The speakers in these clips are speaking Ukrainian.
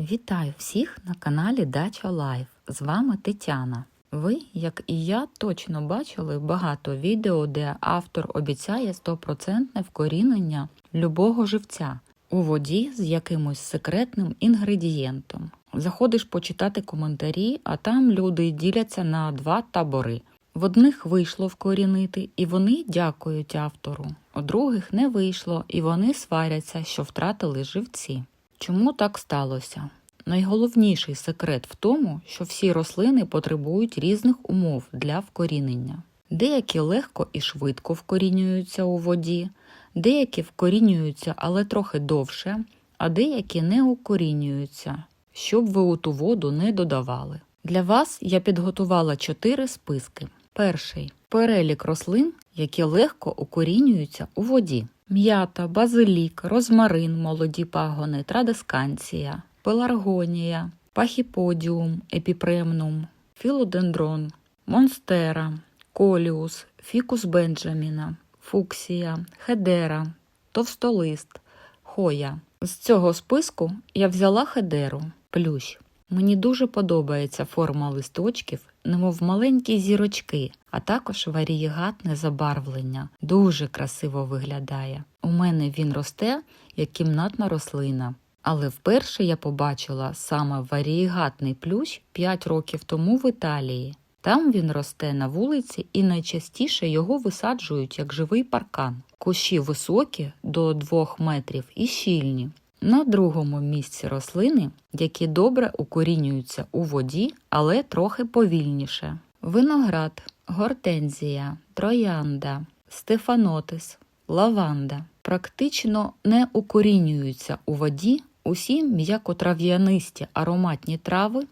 Вітаю всіх на каналі Дача Лайф. З вами Тетяна. Ви, як і я, точно бачили багато відео, де автор обіцяє стопроцентне вкорінення любого живця у воді з якимось секретним інгредієнтом. Заходиш почитати коментарі, а там люди діляться на два табори. В одних вийшло вкорінити, і вони дякують автору. У других не вийшло, і вони сваряться, що втратили живці. Чому так сталося? Найголовніший секрет в тому, що всі рослини потребують різних умов для вкорінення. Деякі легко і швидко вкорінюються у воді, деякі вкорінюються, але трохи довше, а деякі не укорінюються, щоб ви у ту воду не додавали. Для вас я підготувала чотири списки. Перший перелік рослин, які легко укорінюються у воді: м'ята, базилік, розмарин, молоді пагони, традесканція, пеларгонія, пахіподіум, епіпремнум, філодендрон, монстера, коліус, фікус бенджаміна, фуксія, хедера, товстолист, хоя. З цього списку я взяла хедеру, плющ. Мені дуже подобається форма листочків, немов маленькі зірочки, а також варієгатне забарвлення. Дуже красиво виглядає. У мене він росте як кімнатна рослина. Але вперше я побачила саме варієгатний плющ 5 років тому в Італії. Там він росте на вулиці і найчастіше його висаджують як живий паркан. Кущі високі до 2 метрів і щільні. На другому місці рослини, які добре укорінюються у воді, але трохи повільніше. Виноград, гортензія, троянда, стефанотис, лаванда практично не укорінюються у воді усі м'якотрав'янисті ароматні трави,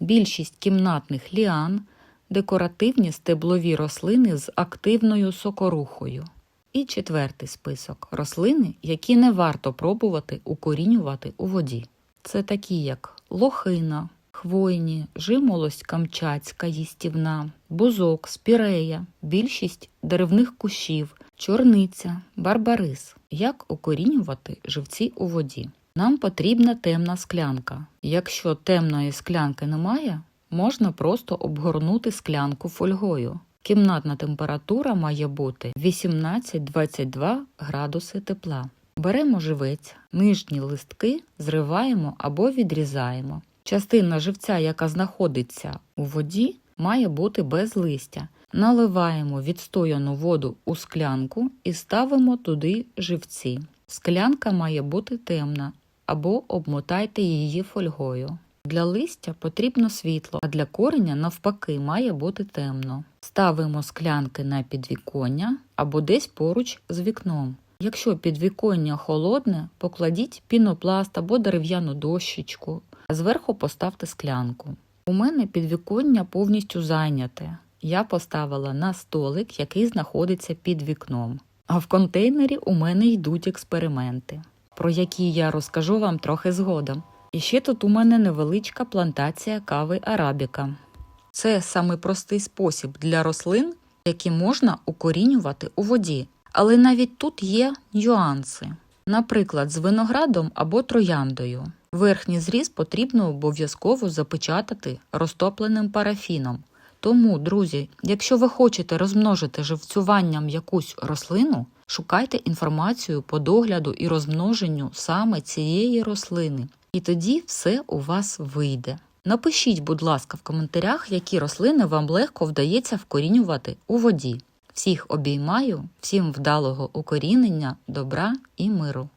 більшість кімнатних ліан, декоративні стеблові рослини з активною сокорухою. І четвертий список рослини, які не варто пробувати укорінювати у воді. Це такі, як лохина, хвойні, жимолость камчатська їстівна, бузок, спірея, більшість деревних кущів, чорниця, барбарис. Як укорінювати живці у воді? Нам потрібна темна склянка. Якщо темної склянки немає, можна просто обгорнути склянку фольгою. Кімнатна температура має бути 18-22 градуси тепла. Беремо живець, нижні листки зриваємо або відрізаємо. Частина живця, яка знаходиться у воді, має бути без листя. Наливаємо відстояну воду у склянку і ставимо туди живці. Склянка має бути темна або обмотайте її фольгою. Для листя потрібно світло, а для кореня, навпаки, має бути темно. Ставимо склянки на підвіконня або десь поруч з вікном. Якщо підвіконня холодне, покладіть пінопласт або дерев'яну дощечку, а зверху поставте склянку. У мене підвіконня повністю зайняте. Я поставила на столик, який знаходиться під вікном. А в контейнері у мене йдуть експерименти, про які я розкажу вам трохи згодом. І ще тут у мене невеличка плантація кави арабіка. Це саме простий спосіб для рослин, які можна укорінювати у воді. Але навіть тут є нюанси. Наприклад, з виноградом або трояндою. Верхній зріз потрібно обов'язково запечатати розтопленим парафіном. Тому, друзі, якщо ви хочете розмножити живцюванням якусь рослину, шукайте інформацію по догляду і розмноженню саме цієї рослини. І тоді все у вас вийде. Напишіть, будь ласка, в коментарях, які рослини вам легко вдається вкорінювати у воді. Всіх обіймаю, всім вдалого укорінення, добра і миру.